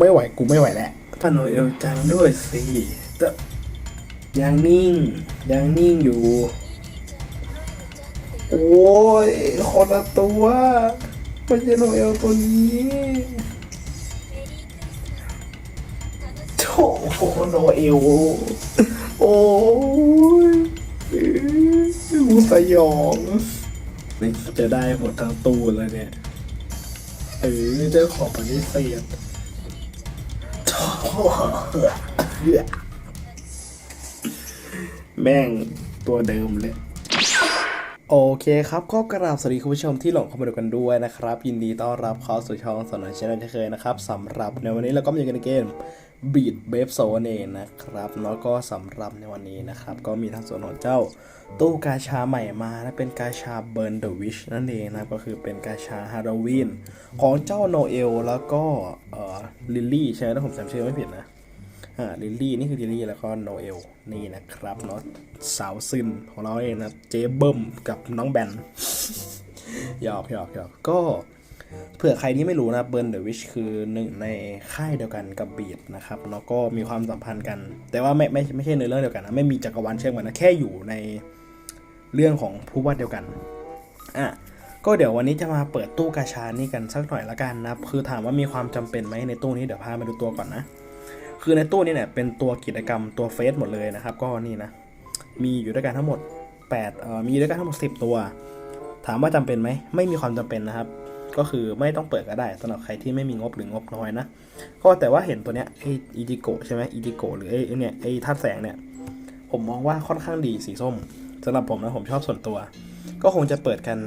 ไม่ไหวกูไม่ไหวแล้วพาโนเอลจังด้วยสิแต่ยังนิ่ง ยังนิ่งอยู่ โอ้ยคนละตัวไม่ใช่โนเอลตัวนี้โถโนเอลโอ้ยกูสยองนี่จะได้หมดทั้งตู้เลยเนี่ยเออเจ้าของปฏิเสธโถ่ แม่งตัวเดิมเลย โอเคครับก็กราบสวัสดีคุณผู้ชมที่หลงเข้ามาดูกันด้วยนะครับ ยินดีต้อนรับเข้าสู่ช่องสนนชแนลที่เคยนะครับสำหรับในวันนี้เราก็มาอยู่กันในเกม Beat b a b e z o n e นะครับแล้วก็สำหรับในวันนี้นะครับ ก็มีทั้งส่วนของเจ้าตู้กาชาใหม่มาและเป็นกาชา Burn the Witch นั่นเองนะก็คือเป็นกาชาฮาโลวีนของเจ้าโนเอลแล้วก็เอ่อลิลลี่ใช่ไหมถ้าผมจำชื่อไม่ผิดนะ อ่าลิลลี่นี่คือลิลลี่แล้วก็โนเอลนี่นะครับเนาะสาวซึนของเราเองนะเจ๊เบิ้มกับน้องแบนหยอกหยอกหยอกก็เผื่อใครที่ไม่รู้นะเบิร์นเดอะวิชคือหนึ่งในค่ายเดียวกันกับบีดนะครับแล้วก็มีความสัมพันธ์กัน แต่ว่าไม่ไม่ไม่ใช่ในเรื่องเดียวกันนะไม่มีจักรวาลเชื่อมกันนะแค่อยู่ในเรื่องของผู้วาดเดียวกันอะก็เดี๋ยววันนี้จะมาเปิดตู้กาชานี่กันสักหน่อยละกันนะคือถามว่ามีความจำเป็นไหมในตู้นี้เดี๋ยวพามาดูตัวก่อนนะ คือในตู้นี้เนี่ยเป็นตัวกิจกรรมตัวเฟสหมดเลยนะครับ ก็นี่นะ มีอยู่ด้วยกันทั้งหมด8เอ่อมีด้วยกันทั้งหมด 10 ตัว ถามว่าจำเป็นไหมไม่มีความจำเป็นนะครับ ก็คือไม่ต้องเปิดก็ได้สำหรับใครที่ไม่มีงบหรืองบน้อยนะก็แต่ว่าเห็นตัวเนี้ยไออีจิโกใช่ไหมอีจิโกหรือไอเนี่ยไอธาตุแสงเนี่ย ผมมองว่าค่อนข้างดีสีส้มสำหรับผมนะผมชอบส่วนตัว ก็คงจะเปิดกัน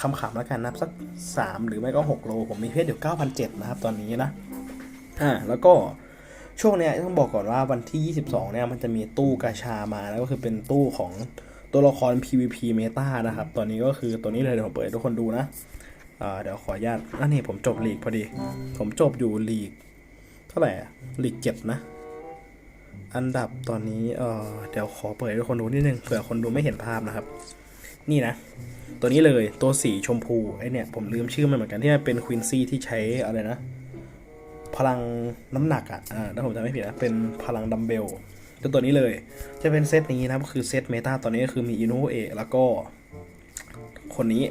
คำขำแล้วกันนะสัก 3 หรือไม่ก็ 6 โล ผมมีเพชรอยู่9,007นะครับตอนนี้นะอ่าแล้วก็ ช่วงเนี้ยต้องบอกก่อนว่าวันที่ 22 เนี่ยมันจะมีตู้กาชามาแล้วก็คือเป็นตู้ของตัวละคร PVP Meta นะครับ ตอนนี้ก็คือตัวนี้เลยเดี๋ยวผมเปิดทุกคนดูนะเดี๋ยวขออนุญาตนั่นนี่ผมจบลีกพอดี ผมจบอยู่ลีก เท่าไหร่ลีกเจ็ดนะ อันดับตอนนี้เออเดี๋ยวขอเปิดทุกคนดูนิดนึงเผื่อคนดูไม่เห็นภาพนะครับ นี่นะ ตัวนี้เลยตัวสีชมพูไอเนี่ยผมลืมชื่อมันเหมือนกันที่มันเป็นควินซี่ที่ใช้อะไรนะ พลังน้ำหนักอะอ่าถ้าผมจำไม่ผิดนะ เป็นพลังดัมเบลก็ตัวนี้เลย จะเป็นเซตนี้นะครับคือเซตเมตาตอนนี้ก็คือมีอินโนเอะแล้วก็คนนี้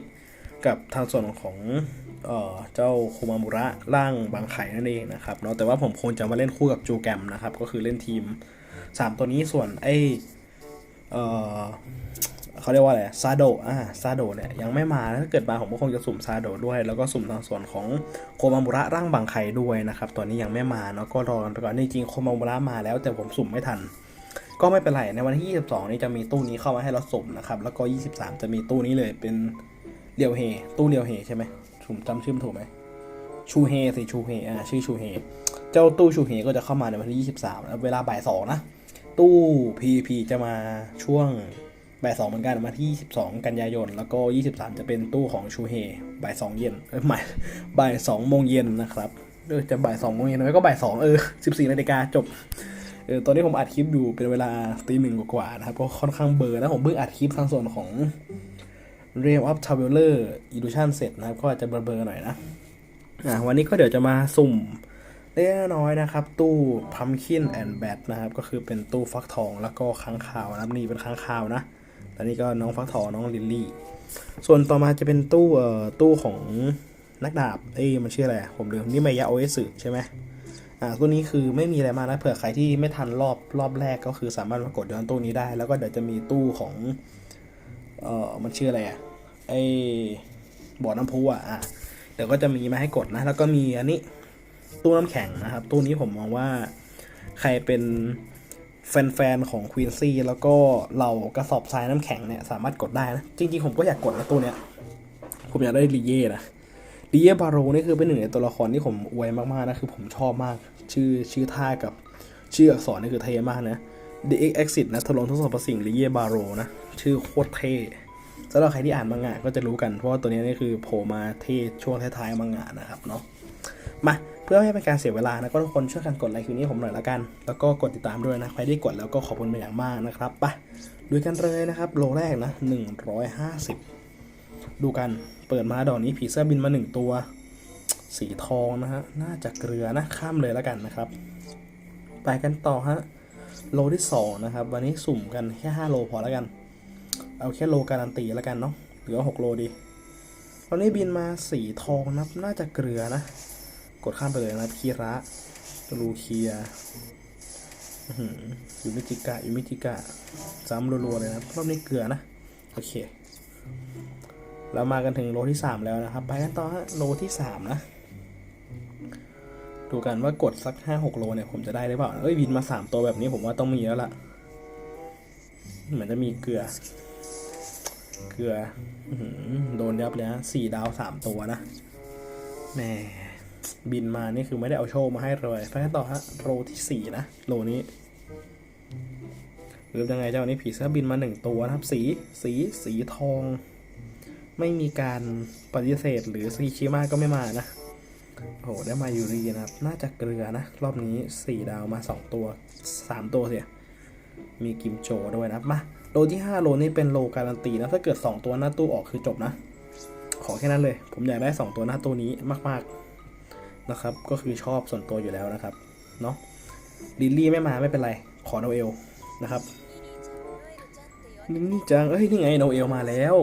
กับทางส่วนของเอ่อเจ้าคูมามุระร่างบางไข่นั่นเองนะครับเนาะแต่ว่าผมคงจะมาเล่นคู่กับจูแกรมนะครับ ก็คือเล่นทีม 3 ตัวนี้ส่วนไอเอ่อ เขาเรียกว่าอะไรซาโดอ่าซาโดเนี่ยยังไม่มาถ้าเกิดมาผมก็คงจะสุ่มซาโดด้วย แล้วก็สุ่มทางส่วนของโคมามุระร่างบางไคด้วยนะครับตอนนี้ยังไม่มาเนาะก็รอกันไปก่อนจริงๆโคมามุระมาแล้วแต่ผมสุ่มไม่ทัน ก็ไม่เป็นไรในวันที่ 22 นี้จะมีตู้นี้เข้ามาให้เราสุ่มนะครับแล้วก็ 23 จะมีตู้นี้เลยเป็นเรียวเฮตู้เรียวเฮใช่ไหมผมจำชื่อมันถูกไหมชูเฮสิชูเฮอ่าชื่อชูเฮเจ้าตู้ชูเฮก็จะเข้ามาในวันที่ 23 แล้วเวลาบ่ายสองนะตู้ PVP จะมาช่วง บ่ายสองเหมือนกันมาที่ 22 กันยายน แล้วก็ 23 จะเป็นตู้ของชูเฮบ่ายสองเย็นเอ้ยไม่บ่ายสองโมงเย็นนะครับเออจะบ่ายสองโมงเย็นไหมก็บ่ายสองเออ14นาฬิกาจบเออตอนนี้ผมอัดคลิปอยู่เป็นเวลาตีหนึ่งกว่านะครับก็ค่อนข้างเบอร์นะผมเพิ่งอัดคลิปทางส่วนของ r a m of Traveler Illusion เสร็จนะครับ ก็อาจจะเบลอๆหน่อยนะอะวันนี้ก็เดี๋ยวจะมาสุ่มเล็กน้อยนะครับ ตู้ Pumpkin and Bat นะครับ ก็คือเป็นตู้ฟักทองแล้วก็ค้างคาวนะครับ นี่เป็นค้างคาวนะ แล้วนี่ก็น้องฟักทองน้องลิลลี่ ส่วนต่อมาจะเป็นตู้เอ่อตู้ของนักดาบ เอ้ยมันชื่ออะไรผมลืมนี่มายาโอเอสึใช่ไหมอ่าตู้นี้คือไม่มีอะไรมากนะเผื่อใครที่ไม่ทันรอบรอบแรกก็คือสามารถมากดย้อนตู้นี้ได้ แล้วก็เดี๋ยวจะมีตู้ของเอ่อมันชื่ออะไรอะไอบ่อน้ำพุอะอะเดี๋ยวก็จะมีมาให้กดนะ แล้วก็มีอันนี้ตู้น้ำแข็งนะครับ ตู้นี้ผมมองว่าใครเป็น แฟนๆ ของควีนซี่แล้วก็เรากระสอบทรายน้ำแข็งเนี่ยสามารถกดได้นะ จริงๆ ผมก็อยากกดนะตู้เนี้ย ผมอยากได้ลีเย่นะลีเย่บาโรนี่คือเป็นหนึ่งในตัวละครที่ผมอวยมากๆนะคือผมชอบมาก ชื่อชื่อท่ากับชื่ออักษรนี่คือเท่มากนะ The X Exit นะทดลองทดสอบประสิ่งลีเย่บาโรนะ ชื่อโคตรเท่สำหรับใครที่อ่านมังงะก็จะรู้กันเพราะว่าตัวนี้นี่คือโผล่มาเท่ช่วงท้ายๆมังงะนะครับเนาะมา พื่อไม่ให้เป็นการเสียเวลานะก็ทุกคนช่วยกันกดไลค์คลิปนี้ผมหน่อยละกัน แล้วก็กดติดตามด้วยนะใครที่กดแล้วก็ขอบคุณเป็นอย่างมากนะครับไปดูกันเลยนะครับโลแรกนะ 150 ดูกันเปิดมาดอกนี้ผีเสื้อบินมาหนึ่งตัว สีทองนะฮะน่าจะเกลือนะข้ามเลยล้วกันนะครับ ไปกันต่อฮะโลที่สองนะครับ วันนี้สุ่มกันแค่ 5 โลพอแล้วกัน เอาแค่โลการันตีแล้วกันเนาะเหรือ 6 โลดีตอนนี้บินมาสีทองนะน่าจะเกลือนะ กดข้ามไปเลยนะคีระลูเคียอยูมิจิกะยูมิจิกะซ้ำรัวๆเลยนะรอบนี้เกลือนะ โอเค เรามากันถึงโลที่ 3 แล้วนะครับ ไปกันต่อฮะโลที่ 3 นะ ดูกันว่ากดสัก 5-6 โลเนี่ย ผมจะได้หรือเปล่าเอ้ยบินมา 3 ตัวแบบนี้ผมว่าต้องมีแล้วล่ะ เหมือนจะมีเกลือ เกลืออื้อหือโดนยับเลยนะสี่ดาวสามตัวนะแหม บินมานี่คือไม่ได้เอาโชว์มาให้เลยไปกันต่อฮะโลที่สี่นะโลนี้หรือยังไงเจ้านี้ผีเสื้อบินมาหนึ่งตัวนะครับ สีสีสีทอง ไม่มีการปฏิเสธหรือซีชิมาก็ไม่มานะโอ้โหได้มายูรีนะครับ น่าจะเกลือนะ รอบนี้สี่ดาวมาสองตัวสามตัวเสียมีกิมโจด้วยนะบมาโลที่5โลนี่เป็นโลการันตีนะถ้าเกิด2ตัวหน้าตู้ออกคือจบนะ ขอแค่นั้นเลย ผมอยากได้2ตัวหน้าตู้นี้มากๆ นะครับ ก็คือชอบส่วนตัวอยู่แล้วนะครับ เนาะลิลลี่ไม่มาไม่เป็นไร ขอโนเอลนะครับลิลลี่จัง เอ้ย นี่ไงโนเอลมาแล้ว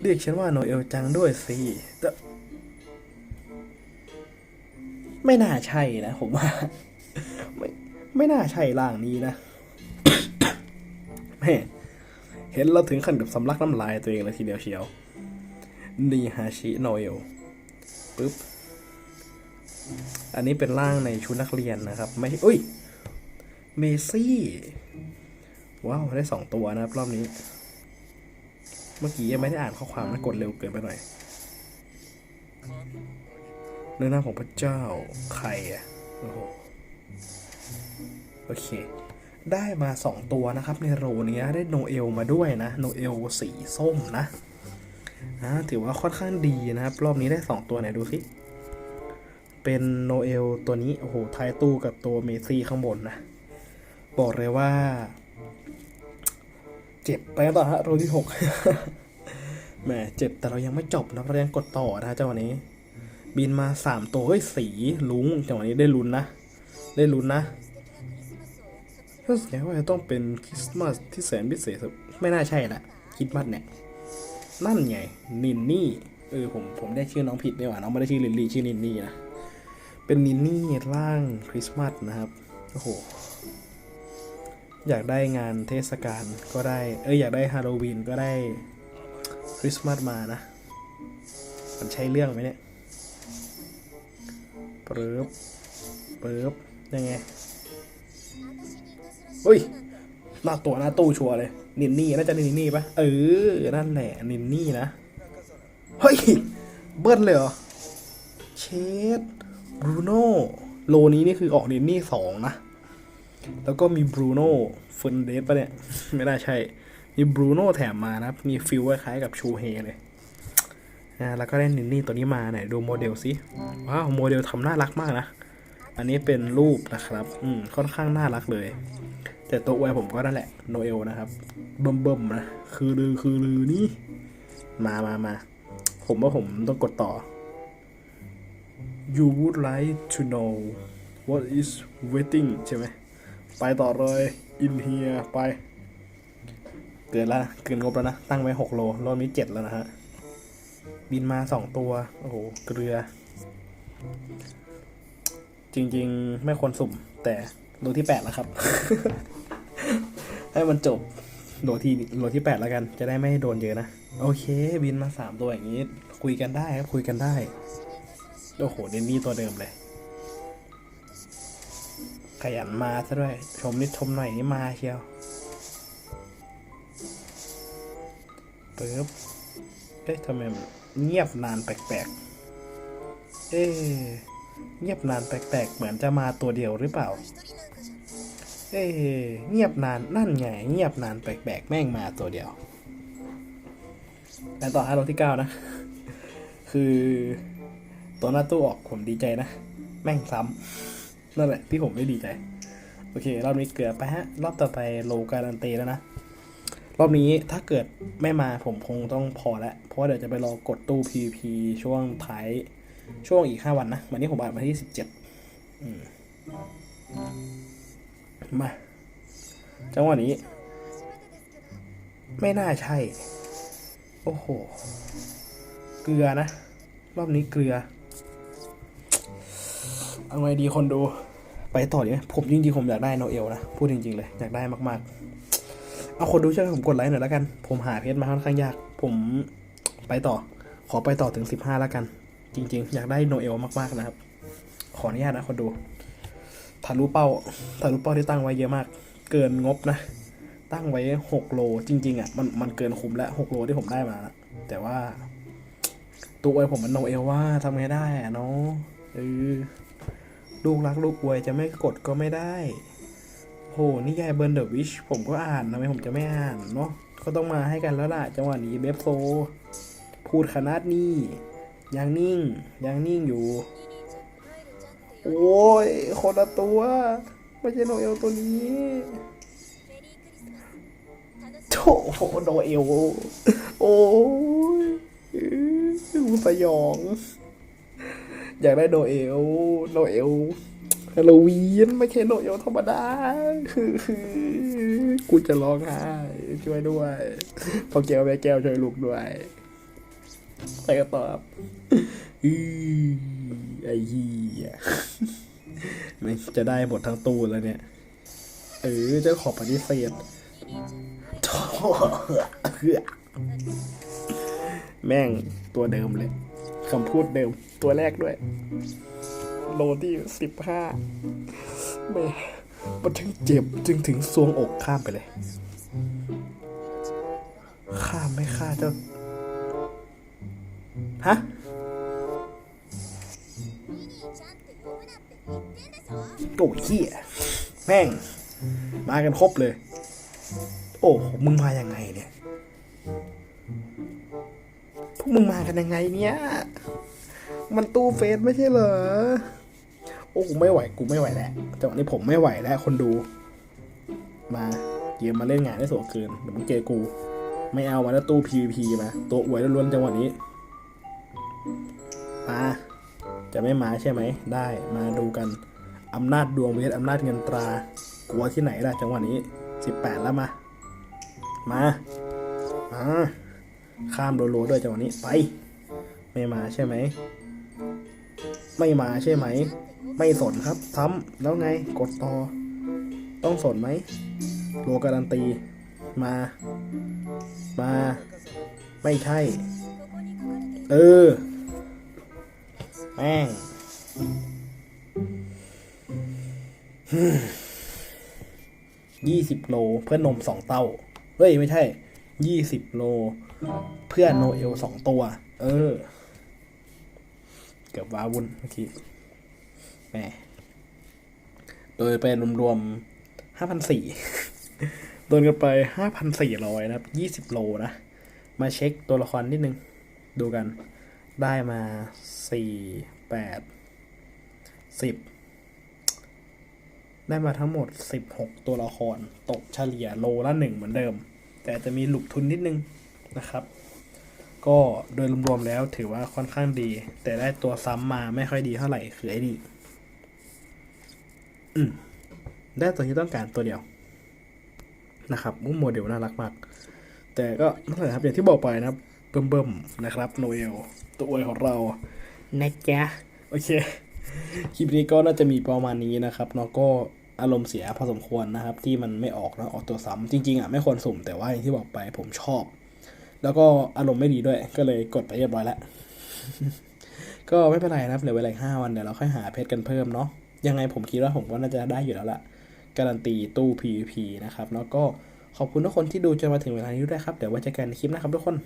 เรียกฉันว่าโนเอลจังด้วยสิแต่ไม่น่าใช่นะ ผมว่า ไม่ไม่น่าใช่ร่างนี้นะแม่เห็นเราถึงขั้นกับสำลักน้ำลายตัวเองเลยทีเดียวเชียว นีฮาชิโนเอลปึ๊บ อันนี้เป็นร่างในชุดนักเรียนนะครับ ไม่อุ้ย เมซี่ ว้าว ได้สองตัวนะครับ รอบนี้ เมื่อกี้ยังไม่ได้อ่านข้อความนะกดเร็วเกินไปหน่อยเนื้อหน้าของพระเจ้าใครอะโอ้โหโอเค ได้มา2ตัวนะครับ ในโรนี้ได้โนเอลมาด้วยนะ โนเอลสีส้มนะนะถือว่าค่อนข้างดีนะครับ รอบนี้ได้2ตัวไหนดูสิ เป็นโนเอลตัวนี้ โอ้โห ท้ายตู้กับตัวเมซี่ข้างบนนะ บอกเลยว่า เจ็บไปต่อฮะโรที่6แหมเจ็บแต่เรายังไม่จบนะเรายังกดต่อนะฮะจังหวะนี้ บินมา3ตัว เฮ้ย สีลุงจังหวะนี้ได้ลุ้นนะ ได้ลุ้นนะก็แสดงว่าจะต้องเป็นคริสต์มาสที่แสนพิเศษสุดไม่น่าใช่ละคริสต์มาสเนี่ย นั่นไงนินนี่เออผมผมได้ชื่อน้องผิดดีกว่าน้องไม่ได้ชื่อลิลลี่ชื่อนินนี่นะ เป็นนินนี่ร่างคริสต์มาสนะครับ โอ้โห อยากได้งานเทศกาลก็ได้ เอ้ยอยากได้ฮาโลวีนก็ได้คริสต์มาสมานะ มันใช่เรื่องไหมเนี่ยเปิบเปิบยังไงเฮ้ยหน้าตัวหน้าตู้ชัวร์เลย นินนี่น่าจะนินนี่ปะเออ นั่นแหละนินนี่นะ เฮ้ย เบิ้ลเลยเหรอ เชด บรูโน่โลนี้นี่คือออกนินนี่สองนะ แล้วก็มีบรูโน่เฟนเดสปะเนี่ย ไม่น่าใช่ มีบรูโน่แถมมานะครับ มีฟิลคล้ายกับชูเฮเลยอ่าแล้วก็ได้นินนี่ตัวนี้มาไหนดูโมเดลสิว้าวโมเดลทำน่ารักมากนะ อันนี้เป็นรูปนะครับ อืม ค่อนข้างน่ารักเลย แต่ตัวอวยผมก็นั่นแหละโนเอลนะครับเบิ่มเบิ่มๆนะ คือลือคือลือนี่ มามามาผมว่าผมต้องกดต่อ you would like to know what is waiting ใช่ไหม ไปต่อเลย in here ไป เกินแล้วนะเกินงบแล้วนะ ตั้งไว้ 6 โลรอบนี้ 7 แล้วนะฮะ บินมา 2 ตัว โอ้โห เกลือ จริงๆ ไม่ควรสุ่ม แต่โลที่ 8 แล้วครับ ให้มันจบโลที่โลที่ 8 แล้วกัน จะได้ไม่โดนเยอะนะ โอเค บินมา 3 ตัวอย่างนี้ คุยกันได้ครับ คุยกันได้ โอ้โหเดนนี่ตัวเดิมเลย ขยันมาซะด้วย ชมนิดชมหน่อยนี่มาเชียวปึ๊บเอ๊ะทำไมเงียบนานแปลกๆ เอ๊ะเงียบนานแปลกๆ เหมือนจะมาตัวเดียวหรือเปล่า เอ๊ะเงียบนานนั่นไง เงียบนานแปลกๆ แม่งมาตัวเดียวแล้วต่อฮะรอบที่เก้านะ คือ ตัวหน้าตู้ออกผมดีใจนะ แม่งซ้ำนั่นแหละที่ผมไม่ดีใจ โอเค รอบนี้เกือบไปฮะ รอบต่อไปโลการันตีแล้วนะ รอบนี้ถ้าเกิดไม่มาผมคงต้องพอแล้ว เพราะเดี๋ยวจะไปรอกดตู้ PVP ช่วงท้าย ช่วงอีกห้าวันนะ วันนี้ผมอ่านวันที่สิบเจ็ดมา จังหวะนี้ ไม่น่าใช่ โอ้โห เกลือนะ รอบนี้เกลือ เอาไงดีคนดูไปต่อดีไหมผมจริงๆผมอยากได้โนเอลนะ พูดจริงๆเลย อยากได้มากๆ เอาคนดูช่วยผมกดไลค์หน่อยแล้วกัน ผมหาเพจมาค่อนข้างยาก ผมไปต่อ ขอไปต่อถึงสิบห้าแล้วกัน จริง ๆ อยากได้โนเอลมากๆนะครับ ขออนุญาตนะคนดูทะลุเป้าทะลุเป้าที่ตั้งไว้เยอะมาก เกินงบนะ ตั้งไว้หกโลจริง ๆอะมันมันเกินคุ้มแล้วหกโลที่ผมได้มานะแต่ว่าตัวไอวยผมมันโนเอลว่าทำไงได้อะเนาะเออ ลูกรักลูกอวยจะไม่กดก็ไม่ได้โหนี่ยายเบิร์นเดอะวิชผมก็อ่านทำไมผมจะไม่อ่านเนาะก็ต้องมาให้กันแล้วล่ะ จังหวะนี้เบฟโซ พูดขนาดนี้ ยังนิ่ง ยังนิ่งอยู่ โอ้ย คนละตัว ไม่ใช่โนเอลตัวนี้โถโนเอล โอ้ยอื้อสยอง อยากได้โนเอลโนเอลฮาโลวีนไม่ใช่โนเอลธรรมดาคือคือกูจะร้องไห้ช่วยด้วยพอแก้วแม่แก้วช่วยลูกด้วยไปกันต่อบอือไอ้เหี้ยไม่จะได้หมดทั้งตู้แล้วเนี่ย เออเจ้าขอปฏิเสธโถ่แม่งตัวเดิมเลย คำพูดเดิมตัวแรกด้วย โลที่สิบห้าแม่มันถึงเจ็บจึงถึงซวงอกข้ามไปเลย ข้ามไม่ฆ่าเจ้าฮะโอ้ยเหี้ยแม่ง มากันครบเลย โอ้ มึงมายังไงเนี่ย พวกมึงมากันยังไงเนี่ย มันตู้เฟสไม่ใช่เหรอ โอ้กูไม่ไหว กูไม่ไหวแล้วจังหวะนี้ผมไม่ไหวแล้วคนดู มาเกมมาเล่นงานได้สวยเกินเดี๋ยวมึงเจอกู ไม่เอามาแล้วตู้ PVP มา ตัวอวยล้วนๆจังหวะนี้ มา จะไม่มาใช่ไหม ได้มาดูกันอำนาจดวงเวทอำนาจเงินตรา กลัวที่ไหนล่ะจังหวะนี้สิบแปดแล้วมา มา มา ข้ามโดโลด้วยจังหวะนี้ไป ไม่มาใช่ไหม ไม่มาใช่ไหม ไม่สนครับทำแล้วไงกดต่อ ต้องสนไหมโลการันตี มา มา ไม่ใช่ เออ แม่งยี่สิบโลเพื่อนนมสองเต้า เฮ้ย ไม่ใช่ ยี่สิบโล เพื่อนโนเอลสองตัว เออ เกือบว้าวุ่นเมื่อกี้แหมโดยเป็นรวมๆห้าพันสี่โดนกันไปห้าพันสี่ร้อยนะครับยี่สิบโลนะ มาเช็คตัวละครนิดนึง ดูกัน ได้มาสี่แปดสิบได้มาทั้งหมดสิบหกตัวละคร ตกเฉลี่ยโลละหนึ่งเหมือนเดิม แต่จะมีหลุกทุนนิดนึงนะครับ ก็โดยรวมๆแล้วถือว่าค่อนข้างดี แต่ได้ตัวซ้ำมาไม่ค่อยดีเท่าไหร่คือไอ้นี่ได้ตัวที่ต้องการตัวเดียว นะครับมุ้งโมเดลน่ารักมาก แต่ก็นั่นแหละครับอย่างที่บอกไปนะครับเบิ่มๆนะครับโนเอลตัวอวยของเรานะจ๊ะโอเค คลิปนี้ก็น่าจะมีประมาณนี้นะครับเนาะก็ อารมณ์เสียพอสมควรนะครับ ที่มันไม่ออกนะออกตัวซ้ำจริง ๆอะไม่ควรสุ่มแต่ว่าอย่างที่บอกไปผมชอบ แล้วก็อารมณ์ไม่ดีด้วย ก็เลยกดไปเรียบร้อยแล้ว ก็ไม่เป็นไรนะครับเหลือเวลาห้าวันเดี๋ยวเราค่อยหาเพชรกันเพิ่มเนาะยังไงผมคิดว่าผมก็น่าจะได้อยู่แล้วล่ะ การันตีตู้ PVP นะครับแล้วก็ขอบคุณทุกคนที่ดูจนมาถึงเวลานี้ด้วยครับ เดี๋ยวไว้เจอกันในคลิปนะครับทุกคน